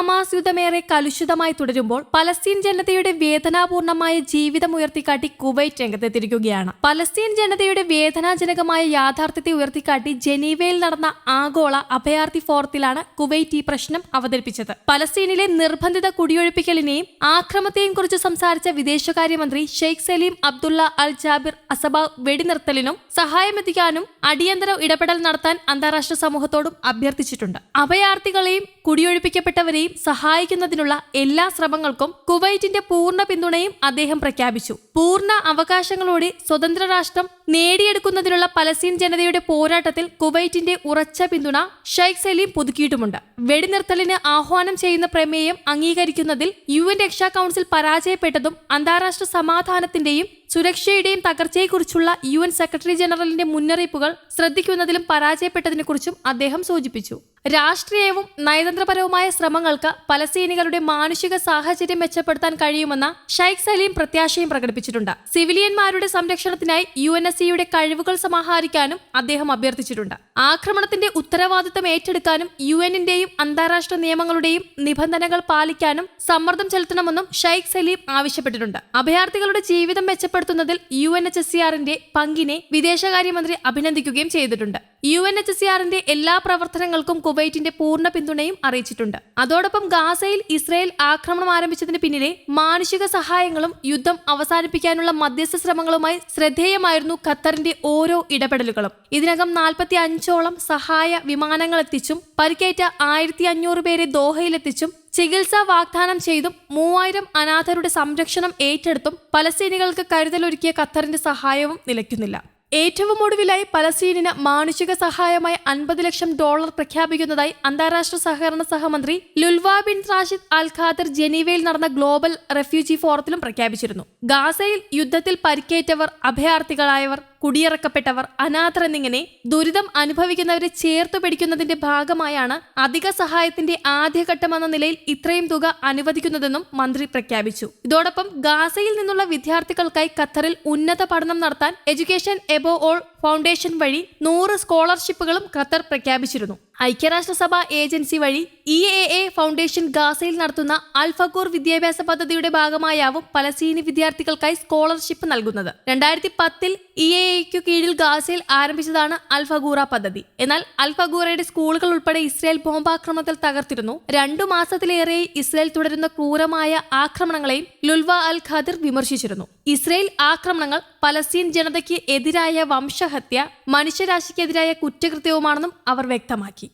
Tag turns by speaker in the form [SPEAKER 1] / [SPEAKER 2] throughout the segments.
[SPEAKER 1] Hamas യുദ്ധമേറെ കലുഷിതമായി തുടരുമ്പോൾ Palestine ജനതയുടെ വേദനാപൂർണമായ ജീവിതം ഉയർത്തിക്കാട്ടി കുവൈറ്റ് രംഗത്തെത്തിരിക്കുകയാണ് പലസ്തീൻ ജനതയുടെ വേദനാജനകമായ യാഥാർത്ഥ്യത്തെ ഉയർത്തിക്കാട്ടി ജനീവയിൽ നടന്ന ആഗോള അഭയാർത്ഥി ഫോറത്തിലാണ് കുവൈറ്റ് ഈ പ്രശ്നം അവതരിപ്പിച്ചത്. പലസ്തീനിലെ നിർബന്ധിത കുടിയൊഴിപ്പിക്കലിനെയും ആക്രമത്തെയും കുറിച്ച് സംസാരിച്ച വിദേശകാര്യമന്ത്രി ഷെയ്ഖ് സലീം അബ്ദുള്ള അൽ ജാബിർ അസബ വെടിനിർത്തലിനും സഹായമെത്തിക്കാനും അടിയന്തര ഇടപെടൽ നടത്താൻ അന്താരാഷ്ട്ര സമൂഹത്തോടും അഭ്യർത്ഥിച്ചിട്ടുണ്ട്. അഭയാർത്ഥികളെയും കുടിയൊഴിപ്പിക്കപ്പെട്ടവരെയും സഹായിക്കുന്നതിനുള്ള എല്ലാ ശ്രമങ്ങൾക്കും കുവൈറ്റിന്റെ പൂർണ പിന്തുണയും അദ്ദേഹം പ്രഖ്യാപിച്ചു പൂർണ അവകാശങ്ങളോടെ സ്വതന്ത്ര രാഷ്ട്രം നേടിയെടുക്കുന്നതിനുള്ള പലസ്തീൻ ജനതയുടെ പോരാട്ടത്തിൽ കുവൈറ്റിന്റെ ഉറച്ച പിന്തുണ ഷെയ്ഖ് സലീം പുതുക്കിയിട്ടുമുണ്ട്. വെടിനിർത്തലിന് ആഹ്വാനം ചെയ്യുന്ന പ്രമേയം അംഗീകരിക്കുന്നതിൽ യു എൻ രക്ഷാ കൌൺസിൽ പരാജയപ്പെട്ടതും അന്താരാഷ്ട്ര സമാധാനത്തിന്റെയും സുരക്ഷയുടെയും തകർച്ചയെക്കുറിച്ചുള്ള യു എൻ സെക്രട്ടറി ജനറലിന്റെ മുന്നറിയിപ്പുകൾ ശ്രദ്ധിക്കുന്നതിലും പരാജയപ്പെട്ടതിനെക്കുറിച്ചും അദ്ദേഹം സൂചിപ്പിച്ചു. രാഷ്ട്രീയവും നയതന്ത്രപരവുമായ ശ്രമങ്ങൾക്ക് പലസ്തീനികളുടെ മാനുഷിക സാഹചര്യം മെച്ചപ്പെടുത്താൻ കഴിയുമെന്ന ഷെയ്ഖ് സലീം പ്രത്യാശയും പ്രകടിപ്പിച്ചിട്ടുണ്ട് സിവിലിയന്മാരുടെ സംരക്ഷണത്തിനായി യു എൻ എസ് സിയുടെ കഴിവുകൾ സമാഹരിക്കാനും അദ്ദേഹം അഭ്യർത്ഥിച്ചിട്ടുണ്ട്. ആക്രമണത്തിന്റെ ഉത്തരവാദിത്തം ഏറ്റെടുക്കാനും യു എന്നിന്റെയും അന്താരാഷ്ട്ര നിയമങ്ങളുടെയും നിബന്ധനകൾ പാലിക്കാനും സമ്മർദ്ദം ചെലുത്തണമെന്നും ഷെയ്ഖ് സലീം ആവശ്യപ്പെട്ടിട്ടുണ്ട്. അഭയാർത്ഥികളുടെ ജീവിതം മെച്ചപ്പെടുത്തുന്നതിൽ U N H S C ആറിന്റെ പങ്കിനെ വിദേശകാര്യമന്ത്രി അഭിനന്ദിക്കുകയും ചെയ്തിട്ടുണ്ട്. യു എൻ എച്ച് സി ആറിന്റെ എല്ലാ പ്രവർത്തനങ്ങൾക്കും കുവൈറ്റിന്റെ പൂർണ പിന്തുണയും അറിയിച്ചിട്ടുണ്ട്. അതോടൊപ്പം ഗാസയിൽ ഇസ്രയേൽ ആക്രമണം ആരംഭിച്ചതിന് പിന്നിലെ മാനുഷിക സഹായങ്ങളും യുദ്ധം അവസാനിപ്പിക്കാനുള്ള മധ്യസ്ഥ ശ്രമങ്ങളുമായി ശ്രദ്ധേയമായിരുന്നു ഖത്തറിന്റെ ഓരോ ഇടപെടലുകളും. ഇതിനകം നാൽപ്പത്തി അഞ്ചോളം സഹായ വിമാനങ്ങൾ എത്തിച്ചും പരിക്കേറ്റ ആയിരത്തി അഞ്ഞൂറ് പേരെ ദോഹയിലെത്തിച്ചും ചികിത്സ വാഗ്ദാനം ചെയ്തും മൂവായിരം അനാഥരുടെ സംരക്ഷണം ഏറ്റെടുത്തും പലസ്തീനികൾക്ക് കരുതലൊരുക്കിയ ഖത്തറിന്റെ സഹായവും നിലയ്ക്കുന്നില്ല. ഏറ്റവും ഒടുവിലായി പലസ്തീനിന് മാനുഷിക സഹായമായി അൻപത് ലക്ഷം ഡോളർ പ്രഖ്യാപിക്കുന്നതായി അന്താരാഷ്ട്ര സഹകരണ സഹമന്ത്രി Lulwa bin Rashid Al Khater ജനീവയിൽ നടന്ന ഗ്ലോബൽ റെഫ്യൂജി ഫോറത്തിലും പ്രഖ്യാപിച്ചിരുന്നു. ഗാസയിൽ യുദ്ധത്തിൽ പരിക്കേറ്റവർ അഭയാർത്ഥികളായവർ കുടിയിറക്കപ്പെട്ടവർ അനാഥർ എന്നിങ്ങനെ ദുരിതം അനുഭവിക്കുന്നവരെ ചേർത്ത് പിടിക്കുന്നതിന്റെ ഭാഗമായാണ് അധിക സഹായത്തിന്റെ ആദ്യഘട്ടമെന്ന നിലയിൽ ഇത്രയും തുക അനുവദിക്കുന്നതെന്നും മന്ത്രി പ്രഖ്യാപിച്ചു. ഇതോടൊപ്പം ഗാസയിൽ നിന്നുള്ള വിദ്യാർത്ഥികൾക്കായി ഖത്തറിൽ ഉന്നത പഠനം നടത്താൻ എഡ്യൂക്കേഷൻ എബോ ഓൾ ഫൗണ്ടേഷൻ വഴി നൂറ് സ്കോളർഷിപ്പുകളും ഖത്തർ പ്രഖ്യാപിച്ചിരുന്നു. ഐക്യരാഷ്ട്രസഭ ഏജൻസി വഴി ഇ എ എ ഫൗണ്ടേഷൻ ഗാസയിൽ നടത്തുന്ന അൽഫക്കൂർ വിദ്യാഭ്യാസ പദ്ധതിയുടെ ഭാഗമായാവും പലസ്തീനി വിദ്യാർത്ഥികൾക്കായി സ്കോളർഷിപ്പ് നൽകുന്നത്. രണ്ടായിരത്തി പത്തിൽ ഇ എ എക്കു കീഴിൽ ഗാസയിൽ ആരംഭിച്ചതാണ് അൽഫഗൂറ പദ്ധതി. എന്നാൽ അൽഫഗൂറയുടെ സ്കൂളുകൾ ഉൾപ്പെടെ ഇസ്രായേൽ ബോംബാക്രമണത്തിൽ തകർത്തിരുന്നു. രണ്ടു മാസത്തിലേറെ ഇസ്രായേൽ തുടരുന്ന ക്രൂരമായ ആക്രമണങ്ങളെയും ലുൽവ അൽ ഖാദിർ വിമർശിച്ചിരുന്നു. ഇസ്രായേൽ ആക്രമണങ്ങൾ പലസ്തീൻ ജനതയ്ക്ക് എതിരായ വംശഹത്യ മനുഷ്യരാശിക്കെതിരായ കുറ്റകൃത്യവുമാണെന്നും അവർ വ്യക്തമാക്കി.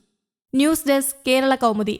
[SPEAKER 1] News desk Kerala Kaumudi.